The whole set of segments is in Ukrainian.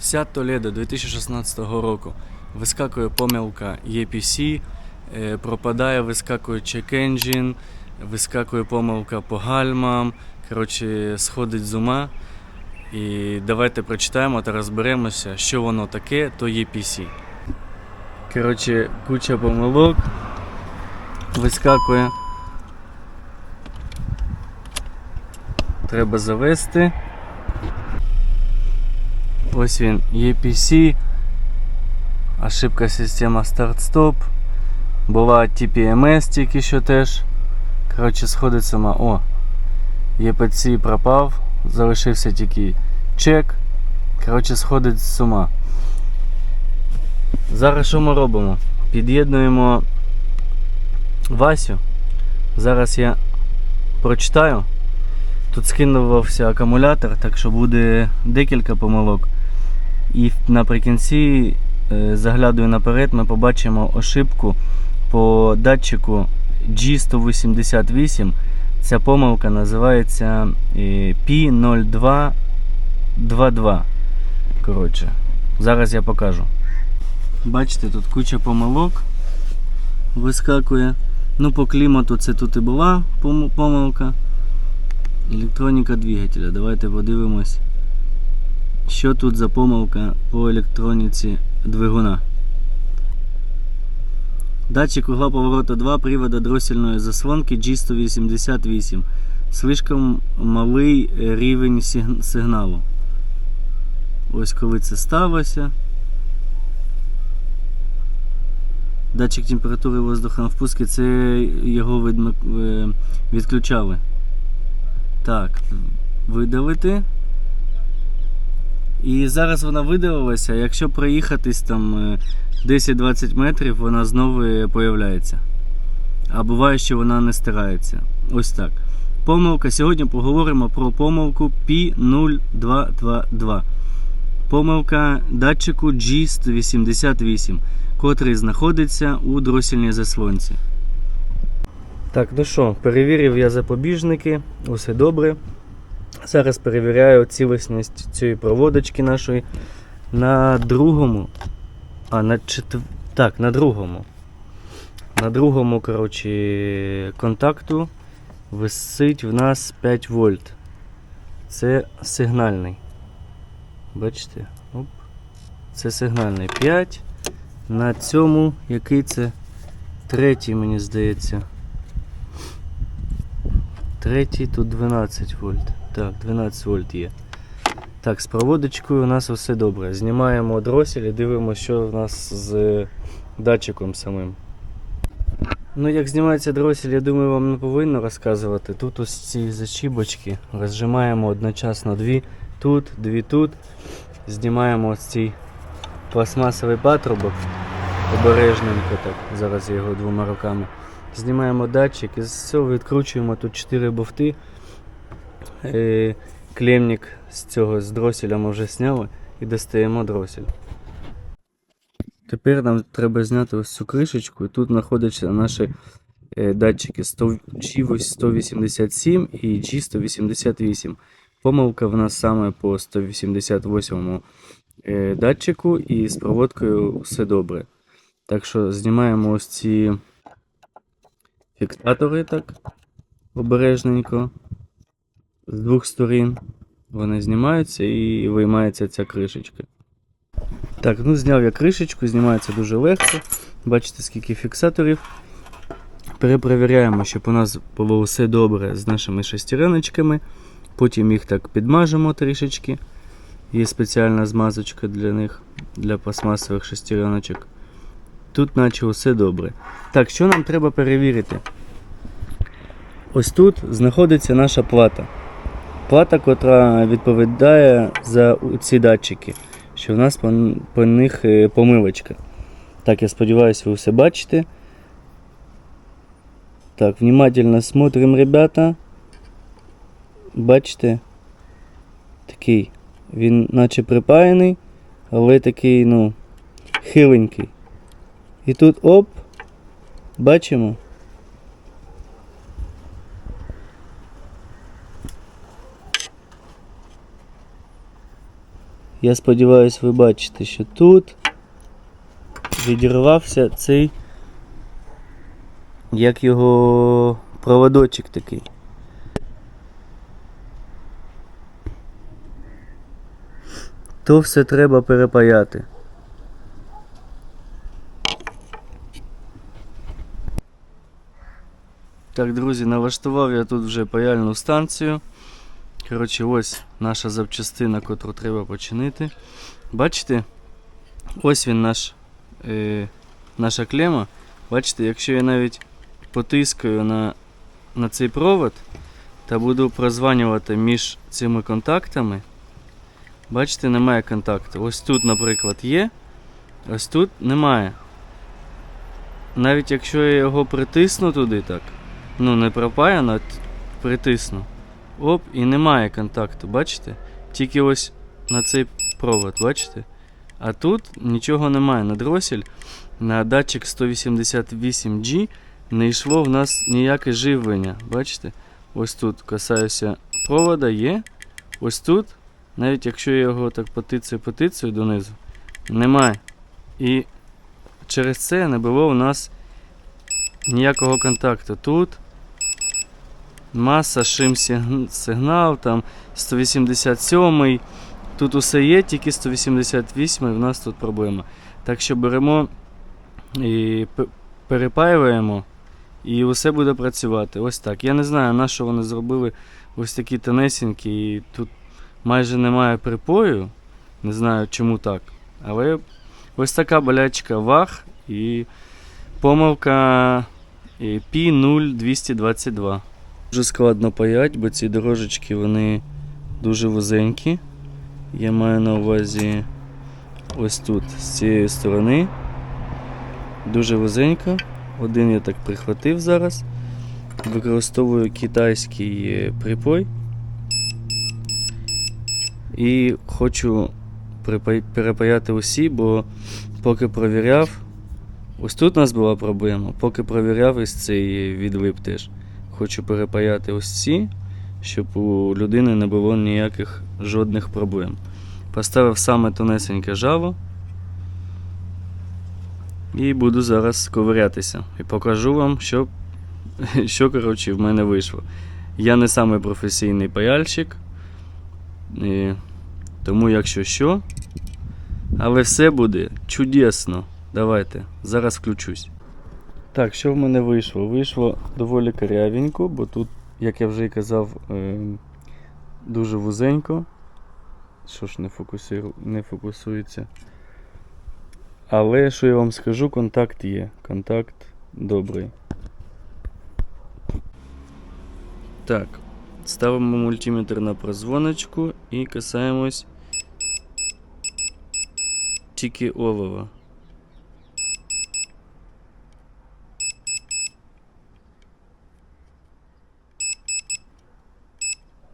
Seat Toledo 2016 року. Вискакує помилка EPC, е, пропадає, вискакує check engine, вискакує помилка по гальмам. Коротше, сходить з ума. І давайте прочитаємо та розберемося, що воно таке, то EPC. Коротше, куча помилок. Вискакує. Треба завести. Ось він EPC. Ошибка система старт-стоп. Була TPMS тільки що теж. Коротше, сходить сама. О! EPC пропав. Залишився тільки чек. Коротше, сходить з ума. Зараз що ми робимо? Під'єднуємо Васю. Зараз я прочитаю. Тут скинувався акумулятор, так що буде декілька помилок. І наприкінці, е, заглядую наперед, ми побачимо ошибку по датчику G188. Ця помилка називається е, P0222. Коротше, зараз я покажу. Бачите, тут куча помилок вискакує. Ну, по клімату це тут і була помилка. Електроніка двигателя. Давайте подивимось, що тут за помилка по електроніці двигуна. Датчик угла поворота 2 привода дроссельної заслонки G188. Слишком малий рівень сигналу. Ось коли це сталося. Датчик температури воздуха на впуску, це його е, відключали. Так, видалити. І зараз вона видалилася. Якщо проїхатись там е, 10-20 метрів, вона знову е, появляється. А буває, що вона не стирається. Ось так. Помилка. Сьогодні поговоримо про помилку P0222. Помилка датчику G188, котрий знаходиться у дросільній заслонці. Так, ну що, перевірив я запобіжники, усе добре. Зараз перевіряю цілісність цієї проводочки нашої на другому. А, на четв... Так, на другому. На другому, коротше, контакту висить в нас 5 вольт. Це сигнальний. Бачите? Оп. Це сигнальний 5. На цьому, який це третій, мені здається. Третій тут 12 вольт. Так, 12 вольт є. Так, з проводочкою у нас все добре. Знімаємо дросель і дивимося, що у нас з датчиком самим. Ну, як знімається дросель, я думаю, вам не повинно розказувати. Тут ось ці зачібочки розжимаємо одночасно дві тут, дві тут. Знімаємо ось цей пластмасовий патрубок. Обережненько так. Зараз я його двома руками. Знімаємо датчик і з цього відкручуємо тут 4 бовти. Е, Клемник з цього з дроселя ми вже зняли і достаємо дросель. Тепер нам треба зняти ось цю кришечку, і тут знаходяться наші е, датчики G187 і G188. Помилка в нас саме по 188 е, датчику, і з проводкою все добре. Так що знімаємо ось ці фіксатори так обережненько з двох сторін. Вони знімаються і виймається ця кришечка. Так, ну зняв я кришечку, знімається дуже легко. Бачите, скільки фіксаторів. Перепровіряємо, щоб у нас було все добре з нашими шестереночками. Потім їх так підмажемо трішечки. Є спеціальна змазочка для них, для пластмасових шестереночок. Тут наче все добре. Так, що нам треба перевірити? Ось тут знаходиться наша плата. Плата, котра відповідає за ці датчики, що в нас по, по них е, помилочка. Так, я сподіваюся, ви все бачите. Так, внимательно смотрим, ребята. Бачите? Такий. Він наче припаяний, але такий, ну, хиленький. І тут оп, бачимо. Я сподіваюся, ви бачите, що тут відірвався цей, як його проводочок такий. То все треба перепаяти. Так, друзі, налаштував я тут вже паяльну станцію. Коротше, ось наша запчастина, котру треба починити. Бачите? Ось він наш, е, наша клема. Бачите, якщо я навіть потискаю на, на цей провод та буду прозванювати між цими контактами, бачите, немає контакту. Ось тут, наприклад, є, ось тут немає. Навіть якщо я його притисну туди так, ну не пропаяно, а притисну. Оп, і немає контакту, бачите? Тільки ось на цей провод, бачите? А тут нічого немає. На дросель, на датчик 188G не йшло в нас ніяке живлення. Бачите? Ось тут касаюся провода, є. Ось тут, навіть якщо я його так потицею потицею донизу, немає. І через це не було у нас ніякого контакту. Тут маса, шим сигн- сигнал, там 187 Тут усе є, тільки 188 і в нас тут проблема. Так що беремо і перепаюємо, і усе буде працювати. Ось так. Я не знаю, на що вони зробили ось такі тонесенькі, і тут майже немає припою. Не знаю чому так. Але ось така болячка ваг і помилка е, P0222. Дуже складно паять, бо ці дорожечки вони дуже вузенькі. Я маю на увазі ось тут, з цієї сторони. Дуже вузенько. Один я так прихватив зараз. Використовую китайський припой. І хочу перепаяти усі, бо поки провіряв, ось тут у нас була проблема, поки провіряв ось цей відлип теж. Хочу перепаяти ось ці, щоб у людини не було ніяких жодних проблем. Поставив саме тонесеньке жало. І буду зараз ковирятися. І покажу вам, що, що коротше, в мене вийшло. Я не самий професійний паяльщик. І, тому якщо що. Але все буде чудесно. Давайте, зараз включусь. Так, що в мене вийшло? Вийшло доволі корявенько, бо тут, як я вже і казав, е, дуже вузенько. Що ж не, фокусиру... не фокусується. Але що я вам скажу, контакт є. Контакт добрий. Так, ставимо мультиметр на прозвоночку і касаємось тільки олова.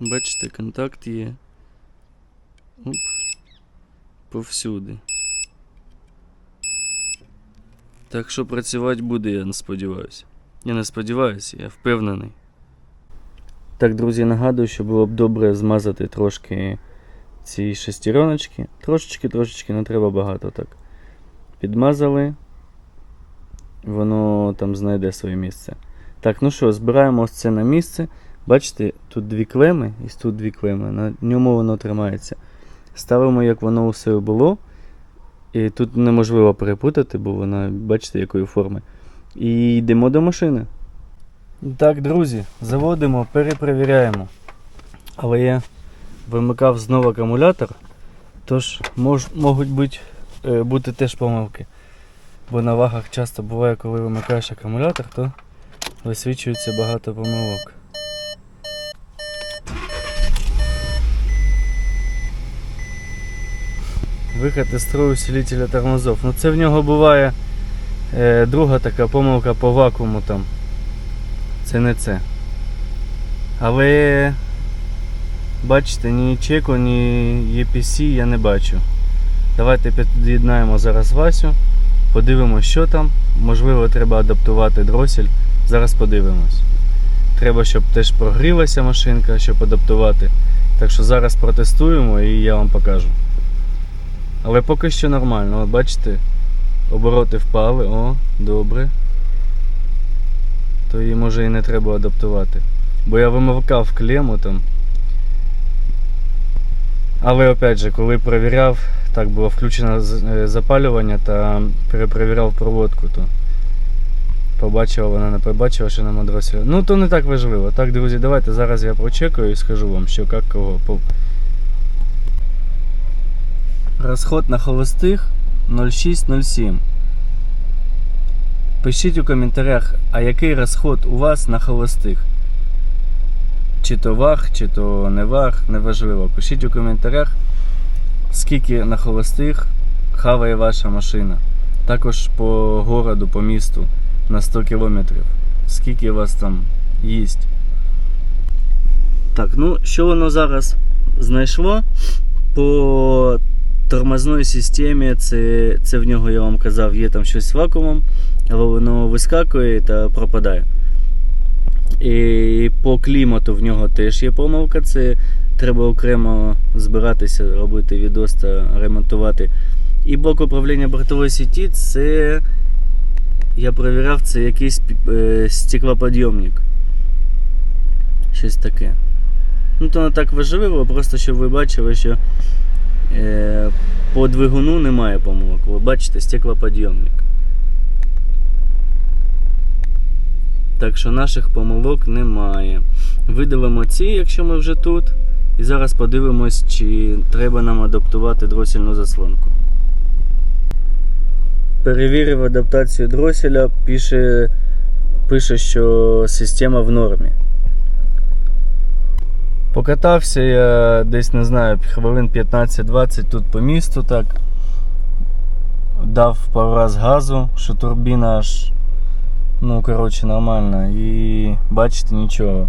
Бачите, контакт є. Оп. Повсюди. Так що працювати буде, я не сподіваюся. Я не сподіваюся, я впевнений. Так, друзі, нагадую, що було б добре змазати трошки ці шестереночки. Трошечки, трошечки, не треба багато так. Підмазали. Воно там знайде своє місце. Так, ну що, збираємо ось це на місце. Бачите, тут дві клеми і тут дві клеми. На ньому воно тримається. Ставимо, як воно усе було. І тут неможливо перепутати, бо вона, бачите, якої форми. І йдемо до машини. Так, друзі, заводимо, перепровіряємо. Але я вимикав знову акумулятор, тож мож, можуть бути, е, бути теж помилки. Бо на вагах часто буває, коли вимикаєш акумулятор, то висвічується багато помилок. Виход із строю усилителя тормозов. Ну це в нього буває е, друга така помилка по вакууму там. Це не це. Але бачите, ні чеку, ні EPC я не бачу. Давайте під'єднаємо зараз Васю, подивимося, що там. Можливо, треба адаптувати дросель. Зараз подивимось. Треба, щоб теж прогрілася машинка, щоб адаптувати. Так що зараз протестуємо і я вам покажу. Але поки що нормально. От бачите, обороти впали, о, добре. То її може і не треба адаптувати. Бо я вимовкав клему там. Але опять же, коли перевіряв, так було включено е, запалювання та перепровіряв проводку, то побачила вона не побачила, що нема дросіля. Ну то не так важливо. Так, друзі, давайте зараз я прочекаю і скажу вам, що як кого. Розход на холостих 0607. Пишіть у коментарях, а який розход у вас на холостих. Чи то ваг, чи то не ваг, неважливо. Пишіть у коментарях, скільки на холостих хаває ваша машина. Також по городу, по місту на 100 кілометрів. Скільки у вас там їсть. Так, ну що воно зараз знайшло? По тормозної системі, це, це в нього, я вам казав, є там щось з вакуумом, але воно вискакує та пропадає. І по клімату в нього теж є помилка. Це треба окремо збиратися, робити відос та ремонтувати. І блок управління бортової сіті це. Я перевіряв, це якийсь е, стеклоподйомник. Щось таке. Ну, то не так важливо, просто щоб ви бачили, що по двигуну немає помилок. Ви бачите, стеклоподйомник. Так що наших помилок немає. Видалимо ці, якщо ми вже тут. І зараз подивимось, чи треба нам адаптувати дросільну заслонку. Перевірив адаптацію дроселя, пише, пише, що система в нормі. Покатався я десь, не знаю, хвилин 15-20 тут по місту так. Дав пару раз газу, що турбіна аж Ну, коротше, нормально. І бачите нічого.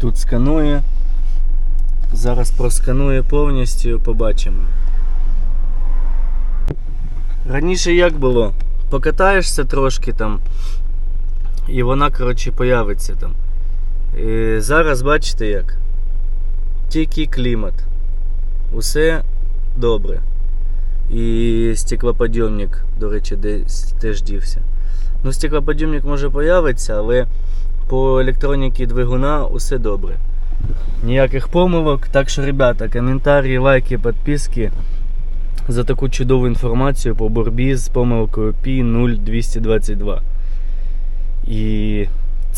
Тут сканує. Зараз просканує повністю, побачимо. Раніше як було? Покатаєшся трошки там, і вона, коротше, появиться там. І зараз бачите як? Тільки клімат. Усе добре. І стеклоподйомник, до речі, десь теж дівся. Ну, стеклоподйомник може появиться, але по електроніці двигуна усе добре. Ніяких помилок. Так що, ребята, коментарі, лайки, підписки за таку чудову інформацію по боротьбі з помилкою P0222. І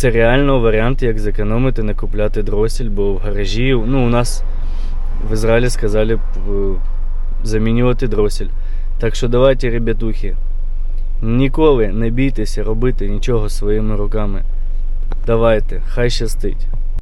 це реально варіант, як зекономити, не купляти дросель, бо в гаражі, ну, у нас в Ізраїлі сказали е, замінювати дросель. Так що давайте, ребятухи, Ніколи не бійтеся робити нічого своїми руками. Давайте, хай щастить.